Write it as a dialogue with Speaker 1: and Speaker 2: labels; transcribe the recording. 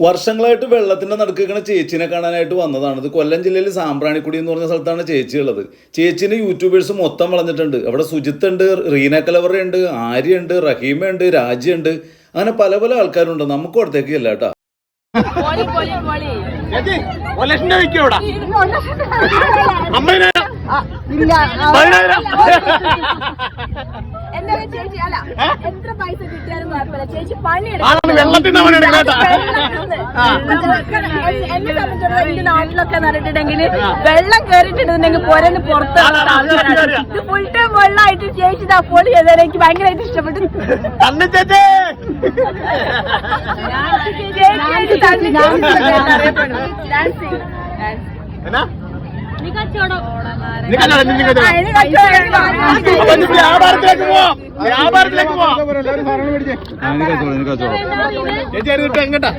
Speaker 1: വർഷങ്ങളായിട്ട് വെള്ളത്തിന്റെ നടുക്കുന്ന ചേച്ചിനെ കാണാനായിട്ട് വന്നതാണ്. ഇത് കൊല്ലം ജില്ലയിൽ സാമ്പ്രാണിക്കുടി എന്ന് പറഞ്ഞ സ്ഥലത്താണ് ചേച്ചി ഉള്ളത് ചേച്ചിന് യൂട്യൂബേഴ്സ് മൊത്തം വളഞ്ഞിട്ടുണ്ട്. അവിടെ സുജിത്ത് ഉണ്ട് റീന കലവറ ഉണ്ട് ആര്യ ഉണ്ട് റഹീമ ഉണ്ട് രാജ്യ ഉണ്ട്. അങ്ങനെ പല പല ആൾക്കാരുണ്ട്. നമുക്ക് അവിടത്തേക്ക് ഇല്ല കേട്ടോ.
Speaker 2: പൊളി പൊളി പൊളി.
Speaker 3: ചേച്ചി
Speaker 2: അല്ല. എത്ര പൈസ കിട്ടിയാലും കുഴപ്പമില്ല. ചേച്ചി പണി
Speaker 3: ആളാണ്
Speaker 2: എന്നെ സംബന്ധിച്ചിടത്തോളം എന്റെ നാട്ടിലൊക്കെ നടന്നിട്ടുണ്ടെങ്കിൽ വെള്ളം കയറിയിട്ടുണ്ടെങ്കിൽ പുരന്ന് പുറത്ത് ഇത് ഫുൾ ടൈം വെള്ളമായിട്ട് ചേച്ചി ഇതാ പൊളി ചെയ്തത് എനിക്ക് ഭയങ്കരമായിട്ട് ഇഷ്ടപ്പെട്ടു.
Speaker 3: വ്യാപാരത്തിലേക്ക് പോവാം വ്യാപാരത്തിലേക്ക് പോവാം ചേച്ചി എങ്ങട്ടാ